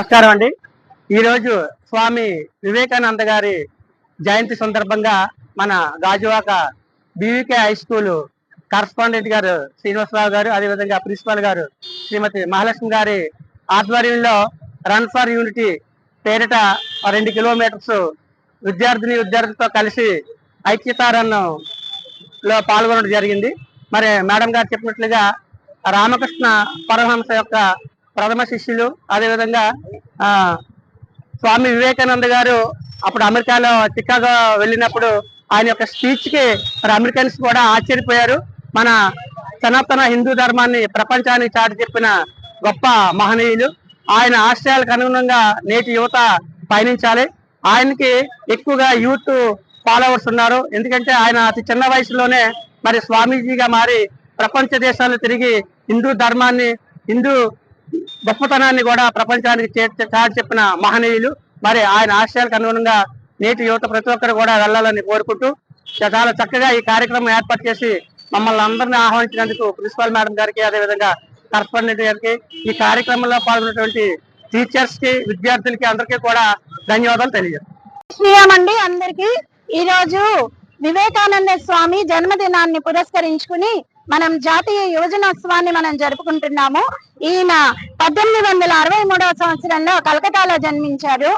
నమస్కారం అండి. ఈరోజు స్వామి వివేకానంద గారి జయంతి సందర్భంగా మన Gajuwaka BVK high school correspondent గారు శ్రీనివాసరావు గారు అదేవిధంగా ప్రిన్సిపాల్ గారు శ్రీమతి మహాలక్ష్మి గారి ఆధ్వర్యంలో రన్ ఫర్ యూనిటీ పేరిట రెండు కిలోమీటర్స్ విద్యార్థిని విద్యార్థులతో కలిసి ఐక్యతారన్లో పాల్గొనడం జరిగింది. మరి మేడం గారు చెప్పినట్లుగా రామకృష్ణ పరమహంస యొక్క ప్రథమ శిష్యులు అదేవిధంగా స్వామి వివేకానంద గారు అప్పుడు అమెరికాలో చికాగో వెళ్ళినప్పుడు ఆయన యొక్క స్పీచ్కి మరి అమెరికన్స్ కూడా ఆశ్చర్యపోయారు. మన సనాతన హిందూ ధర్మాన్ని ప్రపంచానికి చాటి చెప్పిన గొప్ప మహనీయులు. ఆయన ఆశయాలకు అనుగుణంగా నేటి యువత పయనించాలి. ఆయనకి ఎక్కువగా యూత్ ఫాలోవర్స్ ఉన్నారు. ఎందుకంటే ఆయన అతి చిన్న వయసులోనే మరి స్వామీజీగా మారి ప్రపంచ దేశాలు తిరిగి హిందూ ధర్మాన్ని హిందూ గొప్పతనాన్ని కూడా ప్రపంచానికి చాటి చెప్పిన మహనీయులు. మరి ఆయన ఆశయాలకు అనుగుణంగా నేటి యువత ప్రతి ఒక్కరు కూడా వెళ్ళాలని కోరుకుంటూ చాలా చక్కగా ఈ కార్యక్రమం ఏర్పాటు చేసి మమ్మల్ని అందరినీ ఆహ్వానించినందుకు ప్రిన్సిపాల్ మేడం గారికి అదేవిధంగా కరస్పాండెంట్ గారికి ఈ కార్యక్రమంలో పాల్గొన్నటువంటి టీచర్స్కి విద్యార్థులకి అందరికీ కూడా ధన్యవాదాలు తెలియజేస్తాను శ్రీరామండి అందరికి. ఈ రోజు వివేకానంద స్వామి జన్మదినాన్ని పురస్కరించుకుని మనం జాతీయ యువజనోత్సవాన్ని మనం జరుపుకుంటున్నాము. ఈయన పద్దెనిమిది వందల అరవై మూడవ సంవత్సరంలో కలకటాలో జన్మించారు.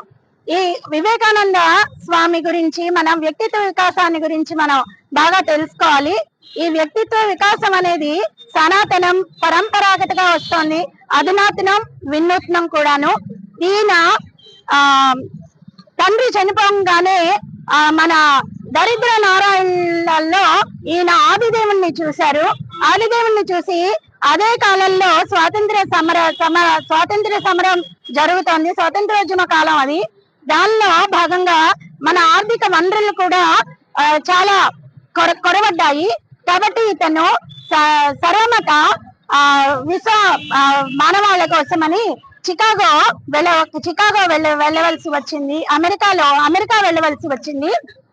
ఈ వివేకానంద స్వామి గురించి మనం వ్యక్తిత్వ వికాసాన్ని గురించి మనం బాగా తెలుసుకోవాలి. ఈ వ్యక్తిత్వ వికాసం అనేది సనాతనం పరంపరాగతగా వస్తోంది. అధునాతనం వినూత్నం కూడాను. ఈయన ఆ తండ్రి చనిపోగానే ఆ మన దరిద్ర నారాయణలో ఈయన ఆదిదేవుణ్ణి చూశారు. ఆదిదేవుణ్ణి చూసి అదే కాలంలో స్వాతంత్ర సమర సమర స్వాతంత్ర సమరం జరుగుతోంది. స్వాతంత్రోద్యమ కాలం అది. దానిలో భాగంగా మన ఆర్థిక వనరులు కూడా చాలా కొర కొరవడ్డాయి. కాబట్టి ఇతను స- సర్వమత ఆ విశ్వ ఆ, కోసమని చికాగో వెళ్ళ చికాగో వెళ్ళ వెళ్ళవలసి వచ్చింది. అమెరికాలో అమెరికా వెళ్ళవలసి వచ్చింది.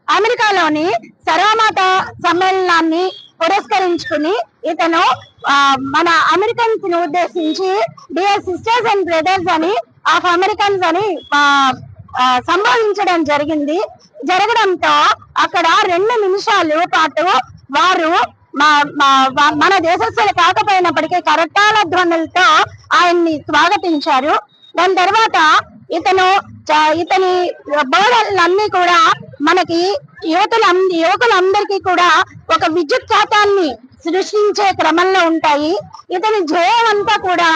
అమెరికాలోని సర్వమత సమ్మేళనాన్ని పురస్కరించుకుని ఇతను ఆ, మన అమెరికన్స్ని ఉద్దేశించి డియర్ సిస్టర్స్ అండ్ బ్రదర్స్ అని ఆఫ్ అమెరికన్స్ అని సంభవించడం సంబోధించడం జరిగింది. జరగడంతో అక్కడ రెండు నిమిషాలు పాటు వారు మన దేశస్తులు కాకపోయినప్పటికీ కరటాల ధ్వనులతో ఆయన్ని స్వాగతించారు. దాని తర్వాత ఇతను ఇతని బోధనలన్నీ కూడా మనకి యువతుల యువకులందరికీ కూడా ఒక విద్యుత్ శాతాన్ని సృష్టించే క్రమంలో ఉంటాయి. ఇతని ధ్యేయం అంతా కూడా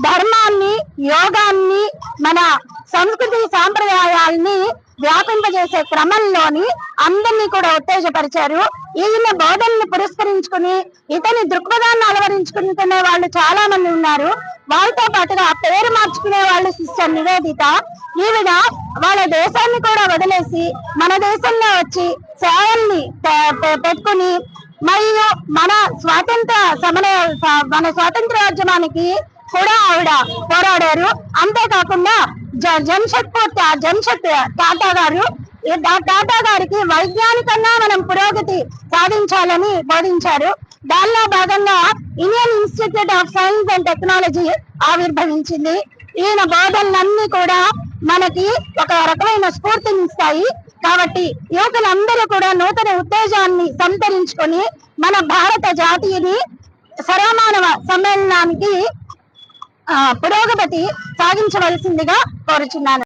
ధర్మాన్ని యోగాన్ని మన సంస్కృతి సాంప్రదాయాల్ని వ్యాపింపజేసే క్రమంలోని అందరినీ కూడా ఉత్తేజపరిచారు. ఈయన బోధనని పురస్కరించుకుని ఇతని దృక్పథాన్ని అలవరించుకునే వాళ్ళు చాలా మంది ఉన్నారు. వాళ్ళతో పాటుగా పేరు మార్చుకునే వాళ్ళు సిస్టర్ నివేదిత. ఈవిడ వాళ్ళ దేశాన్ని కూడా వదిలేసి మన దేశంలో వచ్చి సేవల్ని పె- పె- పెట్టుకుని మరియు మన స్వాతంత్ర సమర మన స్వాతంత్ర ఉద్యమానికి కూడా ఆవిడ పోరాడారు. అంతేకాకుండా జ- జంషెడ్పూర్ జంషెడ్ టాటా గారు టాటా గారికి వైజ్ఞానికంగా మనం పురోగతి సాధించాలని బోధించారు. దానిలో భాగంగా Indian Institute of Science and Technology ఆవిర్భవించింది. ఈయన బోధనలన్నీ కూడా మనకి ఒక రకమైన స్ఫూర్తిని ఇస్తాయి. కాబట్టి యువకులందరూ కూడా నూతన ఉత్తేజాన్ని సంతరించుకొని మన భారత జాతీయని సర్వమానవ సమ్మేళనానికి పురోగతి సాగించవలసిందిగా కోరుచున్నాను.